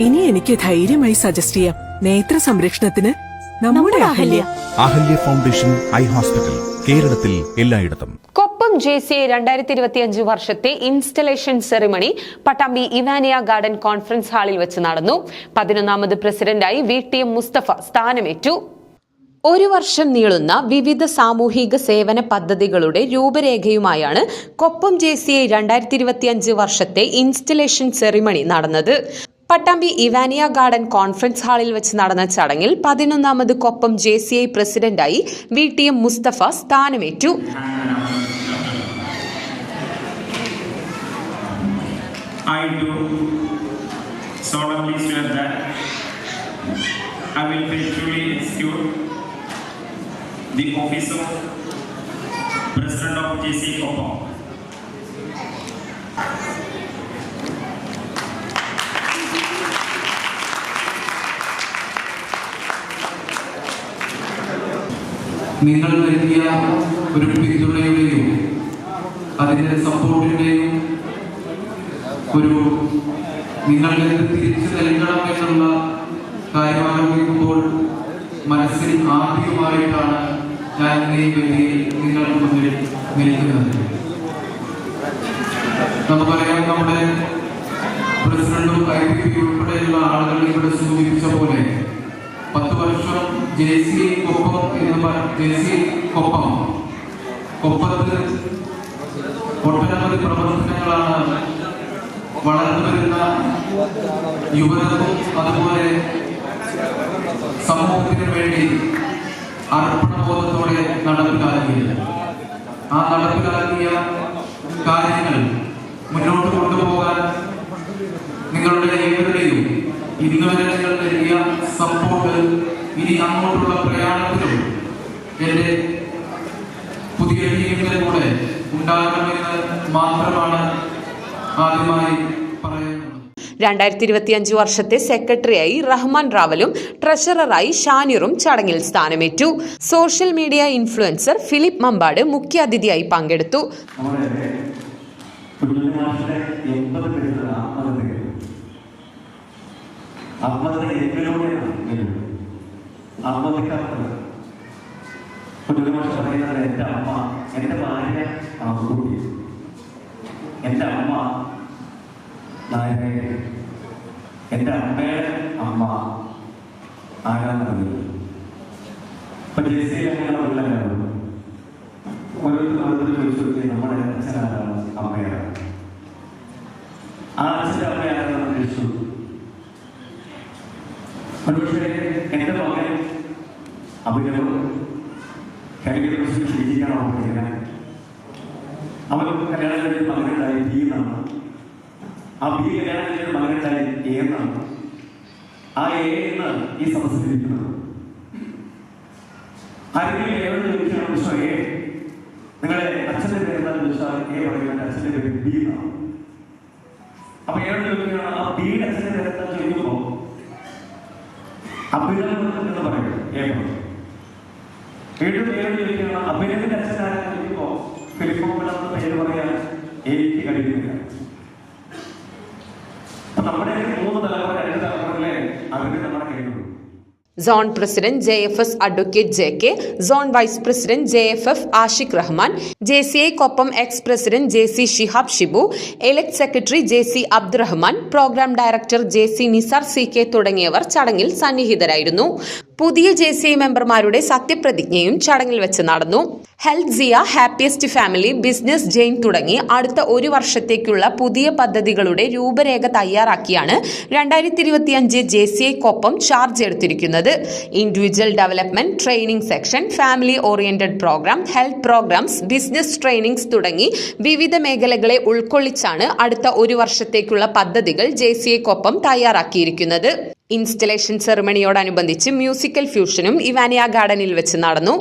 ഇനി എനിക്ക് ധൈര്യമായി സജസ്റ്റ് ചെയ്യാം. നേത്ര സംരക്ഷണത്തിന് നമ്മുടെ Ahalya. Ahalya. Foundation eye hospital കേരളത്തിൽ എല്ലായിടത്തും. കൊപ്പം ജെ സി എ രണ്ടായിരത്തി ഇരുപത്തിയഞ്ച് വർഷത്തെ installation ceremony Pattambi Evania garden conference ഹാളിൽ വെച്ച് നടന്നു. പതിനൊന്നാമത് പ്രസിഡന്റായി വി ടി എം മുസ്തഫ സ്ഥാനമേറ്റു. ഒരു വർഷം നീളുന്ന വിവിധ സാമൂഹിക സേവന പദ്ധതികളുടെ രൂപരേഖയുമായാണ് കൊപ്പം ജെ സി ഐ രണ്ടായിരത്തി ഇരുപത്തിയഞ്ച് വർഷത്തെ ഇൻസ്റ്റലേഷൻ സെറിമണി നടന്നത്. പട്ടാമ്പി ഇവാനിയ ഗാർഡൻ കോൺഫറൻസ് ഹാളിൽ വെച്ച് നടന്ന ചടങ്ങിൽ പതിനൊന്നാമത് കൊപ്പം ജെ സി ഐ പ്രസിഡന്റായി വി ടി എം മുസ്തഫ സ്ഥാനമേറ്റു I do solemnly swear that I will faithfully execute the office of President of JC Kopam. നിങ്ങൾ നൽകിയ ഒരു പിന്തുണയുടെയും അതിന്റെ സപ്പോർട്ടിന്റെയും ഒരു നിങ്ങളുടെ തിരിച്ചു നൽകണം എന്നുള്ള കാര്യം ആലോചിക്കുമ്പോൾ മനസ്സിൽ ആദ്യമായിട്ടാണ് ഞാൻ ഈ വേദിയിൽ നിങ്ങൾക്ക് മുന്നിൽ നിൽക്കുന്നത്. നമുക്കറിയാം നമ്മുടെ പ്രസിഡന്റും ഐ പി ഉൾപ്പെടെയുള്ള ആളുകൾ ഇവിടെ സൂചിപ്പിച്ച പോലെ പത്ത് വർഷം ജെ സി കൊപ്പം എന്ന് പറ ജെ സി കൊപ്പം. കൊപ്പത്ത് ഒട്ടനവധി പ്രവർത്തനങ്ങളാണ് വളർന്നു വരുന്ന അതുപോലെ സമൂഹത്തിന് വേണ്ടി അർപ്പണബോധത്തോടെ നടപ്പിലാക്കിയത് ആ നടപ്പിലാക്കിയ കാര്യങ്ങൾ മുന്നോട്ട് കൊണ്ടുപോകാൻ നിങ്ങളുടെ ഏവരുടെയും ഇന്നുവരെ സപ്പോർട്ട് ഇനി അങ്ങോട്ടുള്ള പ്രയാണത്തിലും എന്റെ പുതിയ ടീമിന്റെ കൂടെ ഉണ്ടാകണമെന്ന് മാത്രമാണ് ആദ്യമായി പറയാനുള്ളത് രണ്ടായിരത്തി ഇരുപത്തിയഞ്ച് വർഷത്തെ സെക്രട്ടറിയായി റഹ്മാൻ റാവലും ട്രഷററായി ഷാനിറും ചടങ്ങിൽ സ്ഥാനമേറ്റു. Social media influencer Philip Mampad മുഖ്യാതിഥിയായി പങ്കെടുത്തു. ആത്മഹത്യ എന്തിലൂടെയാണ് ആത്മഹത്യക്കാർക്ക് കുഞ്ഞുമാഷ് പറയുന്നത് എന്റെ അമ്മ എന്റെ ഭാര്യ ആൺകുട്ടി എന്റെ അമ്മ നായകൻ എന്റെ അമ്മയുടെ അമ്മ ആരാന്നറിയില്ല ഇപ്പൊ ജെസ്സി അങ്ങനെയുള്ള പിള്ളേരാണ് ഓരോരുത്തർ ഓരോരുത്തർ ചോദിച്ചു നമ്മുടെ അച്ഛനാരാണ് അമ്മയാണ് ആ അച്ഛന്റെ അമ്മയാണെന്ന് അന്വേഷിച്ചു അഭിനവ് കഴിഞ്ഞ ദിവസം ക്ഷണിക്കാണോ പഠിക്കുന്നത് അവൻ കല്യാണം കഴിഞ്ഞ മകനുണ്ടായി ബി എന്നാണ്. ആ ബി കല്യാണം കഴിഞ്ഞ മകനുണ്ടായി എ എന്നാണ്. ആ എ എന്ന് ഈ സദസ്സിലിരിക്കുന്നത്. ആരെങ്കിലും ഏവരും ചോദിക്കുകയാണ് മിസ്റ്റർ എ നിങ്ങളെ അച്ഛന്റെ പേര് എന്താണെന്ന് ചോദിച്ചാൽ എ പറയുന്നത് അച്ഛന്റെ പേര് ബി എന്നാണ്. അപ്പൊ ഏവരും ചോദിക്കുകയാണ് ആ ബിയുടെ അച്ഛന്റെ പേര് എന്താണെന്ന് ചോദിക്കുമ്പോൾ അഭിനവ് എന്ന് പറയും ഏ പറയും വീണ്ടും ഏവരും ചോദിക്കുകയാണ് അഭിനവിന്റെ അച്ഛൻ ഫിലിപ്പോ പേര് പറയാൻ എനിക്ക് കഴിയുന്നില്ല. നമ്മുടെ മൂന്ന് തലമുറ രണ്ട് തലമുറകളെ അറിവ് നമ്മുടെ കയ്യിലുള്ളൂ zone president J F S advocate J K zone vice president J F F Ashiq Rahman J C I Koppam ex president J C Shihab Shibu elect secretary J C Abdurahman program director J C Nizar C K തുടങ്ങിയവർ ചടങ്ങിൽ സന്നിഹിതരായിരുന്നു. പുതിയ J C മെമ്പർമാരുടെ സത്യപ്രതിജ്ഞയും ചടങ്ങിൽ വെച്ച് നടന്നു. Health സിയ happiest family business ജെയിൻ തുടങ്ങി അടുത്ത ഒരു വർഷത്തേക്കുള്ള പുതിയ പദ്ധതികളുടെ രൂപരേഖ തയ്യാറാക്കിയാണ് രണ്ടായിരത്തി ഇരുപത്തിയഞ്ച് ജെ സി ഐക്കൊപ്പം ചാർജ് എടുത്തിരിക്കുന്നത്. Individual development training section family oriented program health programs business trainings തുടങ്ങി വിവിധ മേഖലകളെ ഉൾക്കൊള്ളിച്ചാണ് അടുത്ത ഒരു വർഷത്തേക്കുള്ള പദ്ധതികൾ ജെ സി ഐക്കൊപ്പം തയ്യാറാക്കിയിരിക്കുന്നത്. ഇൻസ്റ്റലേഷൻ സെറിമണിയോടനുബന്ധിച്ച് മ്യൂസിക്കൽ ഫ്യൂഷനും ഇവാനിയ ഗാർഡനിൽ വെച്ച് നടന്നു.